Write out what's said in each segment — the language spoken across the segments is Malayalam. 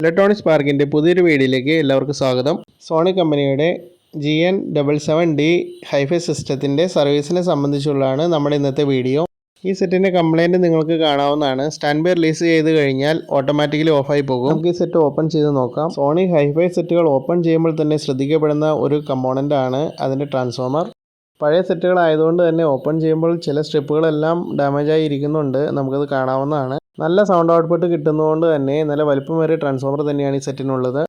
ഇലക്ട്രോണിക്സ് പാർക്കിന്റെ പുതിയൊരു വീഡിയോയിലേക്ക് എല്ലാവർക്കും സ്വാഗതം. സോണി കമ്പനിയുടെ G N double seven D hi-fi സിസ്റ്റത്തിന്റെ സർവീസിനെ സംബന്ധിച്ചുള്ളതാണ് നമ്മുടെ ഇന്നത്തെ വീഡിയോ. ഈ സെറ്റിന്റെ കംപ്ലൈന്റ് നിങ്ങൾക്ക് കാണാവുന്നതാണ്. സ്റ്റാൻഡ് ബൈ റിലീസ് ചെയ്ത് കഴിഞ്ഞാൽ ഓട്ടോമാറ്റിക്കലി ഓഫായി പോകും. നമുക്ക് ഈ സെറ്റ് ഓപ്പൺ ചെയ്ത് നോക്കാം. സോണി ഹൈഫൈ സെറ്റുകൾ ഓപ്പൺ ചെയ്യുമ്പോൾ തന്നെ ശ്രദ്ധിക്കപ്പെടുന്ന ഒരു കമ്പോണന്റ് ആണ് അതിന്റെ ട്രാൻസ്ഫോമർ പഴയ സെറ്റുകൾ ആയതുകൊണ്ട് തന്നെ ഓപ്പൺ ചെയ്യുമ്പോൾ ചില സ്ട്രിപ്പുകളെല്ലാം ഡാമേജ് ആയി ഇരിക്കുന്നുണ്ട്. നമുക്കത് കാണാവുന്നതാണ്. നല്ല സൗണ്ട് ഔട്ട്പുട്ട് കിട്ടുന്നതുകൊണ്ട് തന്നെ നല്ല വലിപ്പമേറിയ ട്രാൻസ്ഫോമർ തന്നെയാണ് ഈ സെറ്റിനുള്ളത്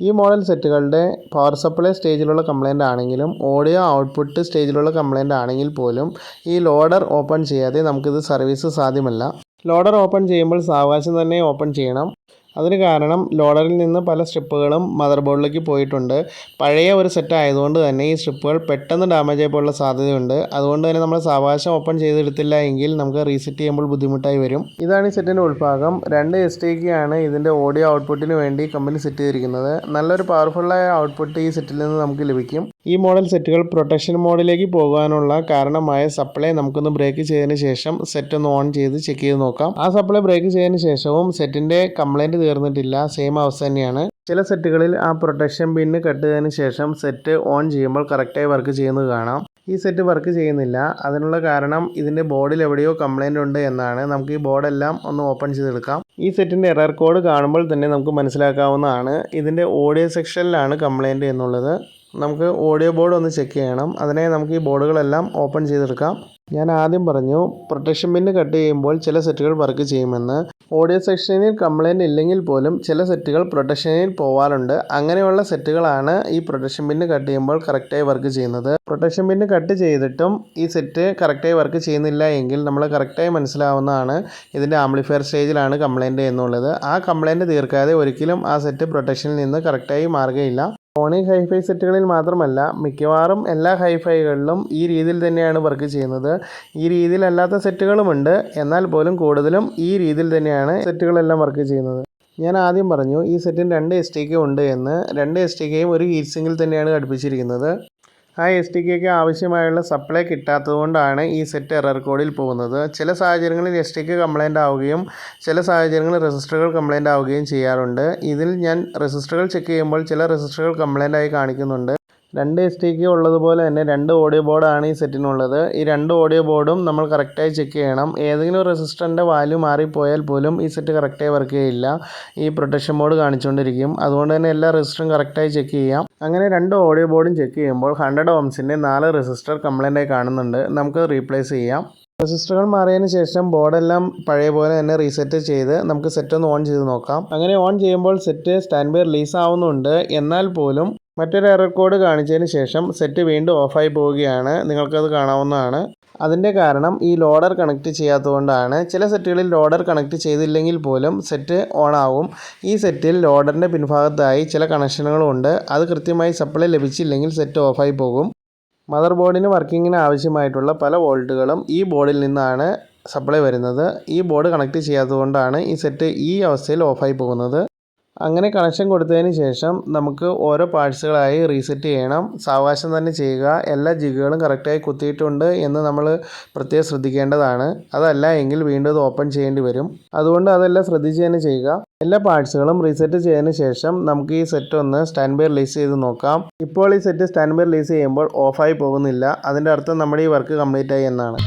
ഈ മോഡൽ സെറ്റുകളുടെ പവർ സപ്ലൈ സ്റ്റേജിലുള്ള കംപ്ലൈന്റ് ആണെങ്കിലും ഓഡിയോ ഔട്ട്പുട്ട് സ്റ്റേജിലുള്ള കംപ്ലൈന്റ് ആണെങ്കിൽ പോലും ഈ ലോഡർ ഓപ്പൺ ചെയ്യാതെ നമുക്കിത് സർവീസ് സാധ്യമല്ല. ലോഡർ ഓപ്പൺ ചെയ്യുമ്പോൾ സാവകാശം തന്നെ ഓപ്പൺ ചെയ്യണം. അതിന് കാരണം ലോഡറിൽ നിന്ന് പല സ്ട്രിപ്പുകളും മദർ ബോർഡിലേക്ക് പോയിട്ടുണ്ട്. പഴയ ഒരു സെറ്റ് ആയതുകൊണ്ട് തന്നെ ഈ സ്ട്രിപ്പുകൾ പെട്ടെന്ന് ഡാമേജ് ആയി സാധ്യതയുണ്ട്. അതുകൊണ്ട് തന്നെ നമ്മൾ സാവകാശം ഓപ്പൺ ചെയ്തെടുത്തില്ല എങ്കിൽ നമുക്ക് റീസെറ്റ് ചെയ്യുമ്പോൾ ബുദ്ധിമുട്ടായി വരും. ഇതാണ് ഈ സെറ്റിന്റെ ഉൾഭാഗം. രണ്ട് എസ് ആണ് ഇതിന്റെ ഓഡിയോ ഔട്ട്പുട്ടിന് വേണ്ടി കമ്പനി സെറ്റ് ചെയ്തിരിക്കുന്നത്. നല്ലൊരു പവർഫുള്ളായ ഔട്ട്പുട്ട് ഈ സെറ്റിൽ നിന്ന് നമുക്ക് ലഭിക്കും. ഈ മോഡൽ സെറ്റുകൾ പ്രൊട്ടക്ഷൻ മോഡിലേക്ക് പോകാനുള്ള കാരണമായ സപ്ലൈ നമുക്കൊന്ന് ബ്രേക്ക് ചെയ്തതിന് ശേഷം സെറ്റ് ഒന്ന് ഓൺ ചെയ്ത് ചെക്ക് ചെയ്ത് നോക്കാം. ആ സപ്ലൈ ബ്രേക്ക് ചെയ്തതിന് ശേഷവും സെറ്റിന്റെ കംപ്ലൈന്റ് തീർന്നിട്ടില്ല. സെയിം അവസ്ഥ തന്നെയാണ്. ചില സെറ്റുകളിൽ ആ പ്രൊട്ടക്ഷൻ പിന്ന് കട്ട് ചെയ്തതിന് ശേഷം സെറ്റ് ഓൺ ചെയ്യുമ്പോൾ കറക്റ്റായി വർക്ക് ചെയ്യുന്നത് കാണാം. ഈ സെറ്റ് വർക്ക് ചെയ്യുന്നില്ല. അതിനുള്ള കാരണം ഇതിന്റെ ബോർഡിൽ എവിടെയോ കംപ്ലൈന്റ് ഉണ്ട് എന്നാണ്. നമുക്ക് ഈ ബോർഡെല്ലാം ഒന്ന് ഓപ്പൺ ചെയ്തെടുക്കാം. ഈ സെറ്റിന്റെ എറർ കോഡ് കാണുമ്പോൾ തന്നെ നമുക്ക് മനസ്സിലാക്കാവുന്നതാണ്. ഇതിന്റെ ഓഡിയോ സെക്ഷനിലാണ് കംപ്ലൈന്റ് എന്നുള്ളത്. നമുക്ക് ഓഡിയോ ബോർഡ് ഒന്ന് ചെക്ക് ചെയ്യണം. അതിനെ നമുക്ക് ഈ ബോർഡുകളെല്ലാം ഓപ്പൺ ചെയ്തെടുക്കാം. ഞാൻ ആദ്യം പറഞ്ഞു പ്രൊട്ടക്ഷൻ പിന്ന് കട്ട് ചെയ്യുമ്പോൾ ചില സെറ്റുകൾ വർക്ക് ചെയ്യുമെന്ന്. ഓഡിയോ സെക്ഷനിൽ കംപ്ലൈന്റ് ഇല്ലെങ്കിൽ പോലും ചില സെറ്റുകൾ പ്രൊട്ടക്ഷനിൽ പോവാറുണ്ട്. അങ്ങനെയുള്ള സെറ്റുകളാണ് ഈ പ്രൊട്ടക്ഷൻ പിന്ന് കട്ട് ചെയ്യുമ്പോൾ കറക്റ്റായി വർക്ക് ചെയ്യുന്നത്. പ്രൊട്ടക്ഷൻ പിന്ന് കട്ട് ചെയ്തിട്ടും ഈ സെറ്റ് കറക്റ്റായി വർക്ക് ചെയ്യുന്നില്ല എങ്കിൽ നമ്മൾ കറക്റ്റായി മനസ്സിലാവുന്നതാണ്. ഇതിന്റെ ആംപ്ലിഫയർ സ്റ്റേജിലാണ് കംപ്ലൈന്റ് എന്നുള്ളത്. ആ കംപ്ലൈന്റ് തീർക്കാതെ ഒരിക്കലും ആ സെറ്റ് പ്രൊട്ടക്ഷനിൽ നിന്ന് കറക്റ്റായി മാറുകയില്ല. സോണി ഹൈഫൈ സെറ്റുകളിൽ മാത്രമല്ല മിക്കവാറും എല്ലാ ഹൈഫൈകളിലും ഈ രീതിയിൽ തന്നെയാണ് വർക്ക് ചെയ്യുന്നത്. ഈ രീതിയിലല്ലാത്ത സെറ്റുകളുമുണ്ട് എന്നാൽ പോലും കൂടുതലും ഈ രീതിയിൽ തന്നെയാണ് സെറ്റുകളെല്ലാം വർക്ക് ചെയ്യുന്നത്. ഞാൻ ആദ്യം പറഞ്ഞു ഈ സെറ്റിന് രണ്ട് എസ് ടി കെ ഉണ്ട് എന്ന്. രണ്ട് എസ് ടി കെയും ഒരു ഹീറ്റ് സിങ്കിൽ തന്നെയാണ് ഘടിപ്പിച്ചിരിക്കുന്നത്. ആ എസ് ടി കെക്ക് ആവശ്യമായുള്ള സപ്ലൈ കിട്ടാത്തതുകൊണ്ടാണ് ഈ സെറ്റ് എറർ കോഡിൽ പോകുന്നത്. ചില സാഹചര്യങ്ങളിൽ എസ് ടി കെ കംപ്ലൈന്റ് ആവുകയും ചില സാഹചര്യങ്ങളിൽ രജിസ്റ്ററുകൾ കംപ്ലൈന്റ് ആവുകയും ചെയ്യാറുണ്ട്. ഇതിൽ ഞാൻ രജിസ്റ്ററുകൾ ചെക്ക് ചെയ്യുമ്പോൾ ചില രജിസ്റ്ററുകൾ കംപ്ലൈന്റ് ആയി കാണിക്കുന്നുണ്ട്. രണ്ട് എസ് ടി കെ ഉള്ളതുപോലെ തന്നെ രണ്ട് ഓഡിയോ ബോർഡാണ് ഈ സെറ്റിനുള്ളത് ഈ രണ്ട് ഓഡിയോ ബോർഡും നമ്മൾ കറക്റ്റായി ചെക്ക് ചെയ്യണം. ഏതെങ്കിലും റെസിസ്റ്ററിന്റെ വാല്യൂ മാറിപ്പോയാൽ പോലും ഈ സെറ്റ് കറക്റ്റായി വർക്ക് ചെയ്യില്ല. ഈ പ്രൊട്ടക്ഷൻ മോഡ് കാണിച്ചുകൊണ്ടിരിക്കും. അതുകൊണ്ട് തന്നെ എല്ലാ റെസിസ്റ്ററും കറക്റ്റായി ചെക്ക് ചെയ്യാം. അങ്ങനെ രണ്ട് ഓഡിയോ ബോർഡും ചെക്ക് ചെയ്യുമ്പോൾ ഹൺഡ്രഡ് ഓംസിന്റെ നാല് റെസിസ്റ്റർ കംപ്ലൈന്റായി കാണുന്നുണ്ട്. നമുക്ക് റീപ്ലേസ് ചെയ്യാം. റെസിസ്റ്ററുകൾ മാറിയതിന് ശേഷം ബോർഡെല്ലാം പഴയ പോലെ തന്നെ റീസെറ്റ് ചെയ്ത് നമുക്ക് സെറ്റ് ഒന്ന് ഓൺ ചെയ്ത് നോക്കാം. അങ്ങനെ ഓൺ ചെയ്യുമ്പോൾ സെറ്റ് സ്റ്റാൻഡ് ബൈ റിലീസ് ആവുന്നുണ്ട്. എന്നാൽ പോലും മറ്റൊരു എറർ കോഡ് കാണിച്ചതിന് ശേഷം സെറ്റ് വീണ്ടും ഓഫായി പോവുകയാണ്. നിങ്ങൾക്കത് കാണാവുന്നതാണ്. അതിന്റെ കാരണം ഈ ലോഡർ കണക്ട് ചെയ്യാത്തതുകൊണ്ടാണ്. ചില സെറ്റുകളിൽ ലോഡർ കണക്ട് ചെയ്തില്ലെങ്കിൽ പോലും സെറ്റ് ഓൺ ആവും. ഈ സെറ്റിൽ ലോഡറിന്റെ പിൻഭാഗത്തായി ചില കണക്ഷനുകളുണ്ട് അത് കൃത്യമായി സപ്ലൈ ലഭിച്ചില്ലെങ്കിൽ സെറ്റ് ഓഫായി പോകും. മദർ ബോർഡിന് വർക്കിങ്ങിന് ആവശ്യമായിട്ടുള്ള പല വോൾട്ടുകളും ഈ ബോർഡിൽ നിന്നാണ് സപ്ലൈ വരുന്നത്. ഈ ബോർഡ് കണക്ട് ചെയ്യാത്തതുകൊണ്ടാണ് ഈ സെറ്റ് ഈ അവസ്ഥയിൽ ഓഫായി പോകുന്നത്. അങ്ങനെ കണക്ഷൻ കൊടുത്തതിന് ശേഷം നമുക്ക് ഓരോ പാർട്സുകളായി റീസെറ്റ് ചെയ്യണം. സാവകാശം തന്നെ ചെയ്യുക. എല്ലാ ജിഗുകളും കറക്റ്റായി കുത്തിയിട്ടുണ്ട് എന്ന് നമ്മൾ പ്രത്യേകം ശ്രദ്ധിക്കേണ്ടതാണ്. അതല്ല എങ്കിൽ വീണ്ടും ഇത് ഓപ്പൺ ചെയ്യേണ്ടി വരും. അതുകൊണ്ട് അതെല്ലാം ശ്രദ്ധിച്ച് തന്നെ ചെയ്യുക. എല്ലാ പാർട്സുകളും റീസെറ്റ് ചെയ്തതിന് ശേഷം നമുക്ക് ഈ സെറ്റ് ഒന്ന് സ്റ്റാൻഡ് ബൈ റിലീസ് ചെയ്ത് നോക്കാം. ഇപ്പോൾ ഈ സെറ്റ് സ്റ്റാൻഡ് ബൈ റിലീസ് ചെയ്യുമ്പോൾ ഓഫായി പോകുന്നില്ല. അതിന്റെ അർത്ഥം നമ്മുടെ ഈ വർക്ക് കംപ്ലീറ്റ് ആയി എന്നാണ്.